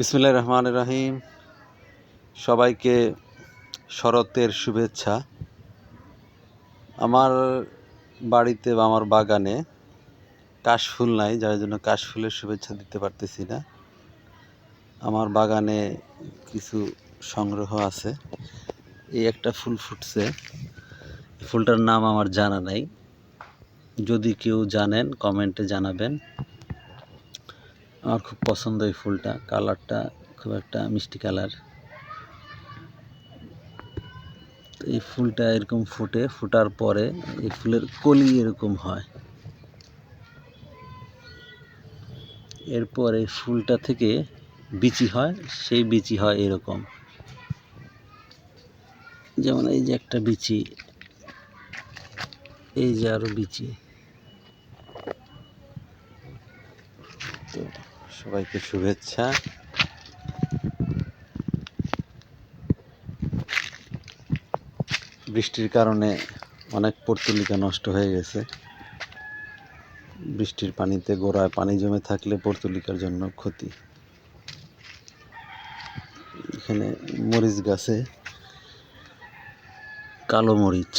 বিসমুল্লাহ রহমান রহিম। সবাইকে শরতের শুভেচ্ছা। আমার বাড়িতে বা আমার বাগানে কাশফুল নাই, যার জন্য কাশফুলের শুভেচ্ছা দিতে পারতেছি না। আমার বাগানে কিছু সংগ্রহ আছে। এই একটা ফুল ফুটছে। ফুলটার নাম আমার জানা নাই। যদি কেউ জানেন, কমেন্টে জানাবেন। আমার খুব পছন্দ এই ফুলটা। কালারটা খুব একটা মিষ্টি কালার। এই ফুলটা এরকম ফুটে, ফোটার পরে এই ফুলের কলি এরকম হয়। এরপর এই ফুলটা থেকে বিচি হয়, সেই বিচি হয় এরকম। যেমন এই যে একটা বিচি, এই যে আরও বিচি। সবাইকে শুভেচ্ছা। বৃষ্টির কারণে অনেক পর্তুলিকা নষ্ট হয়ে গেছে। বৃষ্টির পানিতে গোড়ায় পানি জমে থাকলে পর্তুলিকার জন্য ক্ষতি। এখানে মরিচ গাছে কালো মরিচ।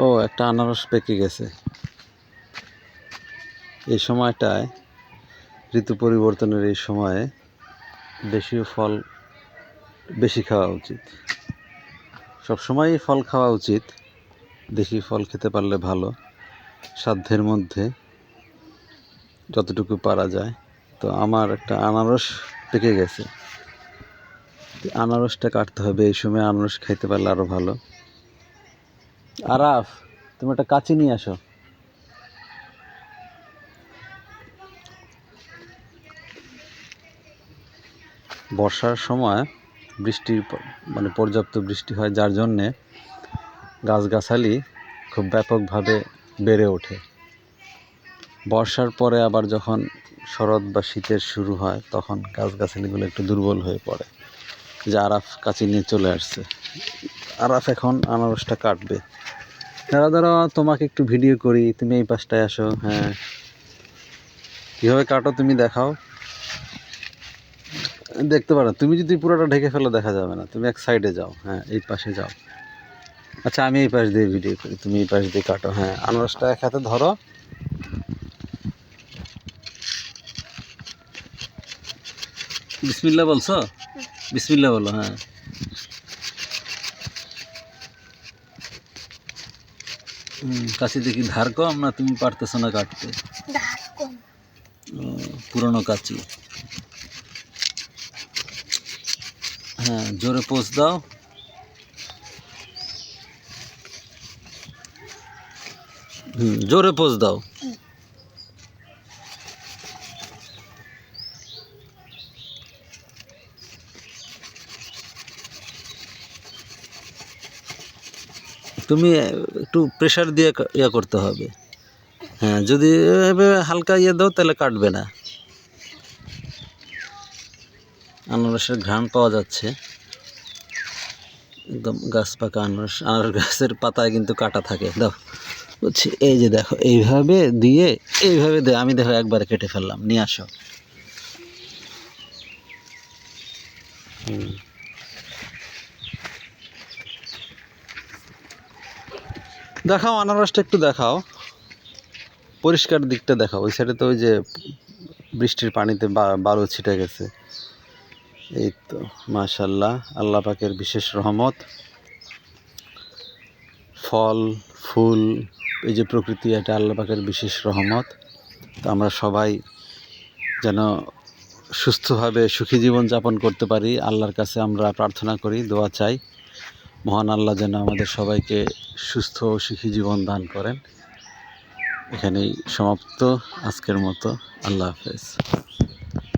ও, একটা আনারস পেকে গেছে। এই সময়টায় ঋতু পরিবর্তনের এই সময়ে দেশীয় ফল বেশি খাওয়া উচিত। সবসময়ই ফল খাওয়া উচিত, দেশি ফল খেতে পারলে ভালো। সাধ্যের মধ্যে যতটুকু পারা যায়। তো আমার একটা আনারস পেকে গেছে। আনারসটা কাটতে হবে, এই সময় আনারস খাইতে পারলে আরও ভালো। আরাফ, তুমি একটা কাঁচি নিয়ে আসো। বর্ষার সময় বৃষ্টির মানে পর্যাপ্ত বৃষ্টি হয়, যার জন্যে গাছগাছালি খুব ব্যাপকভাবে বেড়ে ওঠে। বর্ষার পরে আবার যখন শরৎ বা শীতের শুরু হয়, তখন গাছগাছালিগুলো একটু দুর্বল হয়ে পড়ে, যে আরাফ কাঁচি নিয়ে চলে আসছে। আরাফ এখন আনারসটা কাটবে। দাঁড়া দাঁড়া তোমাকে একটু ভিডিও করি। তুমি এই পাশটায় আসো হ্যাঁ। কীভাবে কাটো তুমি দেখাও। দেখতে পারো তুমি যদি পুরোটা ঢেকে ফেলো দেখা যাবে না। তুমি এক সাইডে যাও হ্যাঁ এই পাশে যাও। আচ্ছা আমি এই পাশ দিয়ে ভিডিও করি তুমি এই পাশ দিয়ে কাটো হ্যাঁ। আনারসটা এক হাতে ধরো। বিসমিল্লা বলছো? বিসমিল্লা বলো হ্যাঁ। হুম, কাছে দেখি ধার কম না তুমি পারতেছো না কাটতে? পুরনো কাচি। হ্যাঁ জোরে পোষ দাও। হুম জোরে পোষ দাও। তুমি একটু প্রেশার দিয়ে ইয়ে করতে হবে। হ্যাঁ যদি হালকা ইয়ে দাও, তাহলে কাটবে না। আনারসের ঘ্রাণ পাওয়া যাচ্ছে। একদম গাছ পাকা আনারস আনারস গাছের পাতায় কিন্তু কাটা থাকে। দাও বুঝছি এই যে দেখো, এইভাবে দিয়ে, এইভাবে দে আমি দেখো একবারে কেটে ফেললাম, নিয়ে আসো। হুম। দেখাও, আনারসটা একটু দেখাও। পরিষ্কার দিকটা দেখাও। ওই সাইডে তো ওই যে বৃষ্টির পানিতে বালু ছিটে গেছে। এই তো মাশাল্লাহ আল্লাহ পাকের বিশেষ রহমত। ফল, ফুল, এই যে প্রকৃতি, এটা আল্লাহ পাকের বিশেষ রহমত। তো আমরা সবাই যেন সুস্থভাবে সুখী জীবন যাপন করতে পারি। আল্লাহর কাছে আমরা প্রার্থনা করি, দোয়া চাই। মহান আল্লাহ যেন আমাদের সবাইকে সুস্থ ও সুখী জীবন দান করেন। এখানেই সমাপ্ত। আজকের মতো আল্লাহ হাফেজ।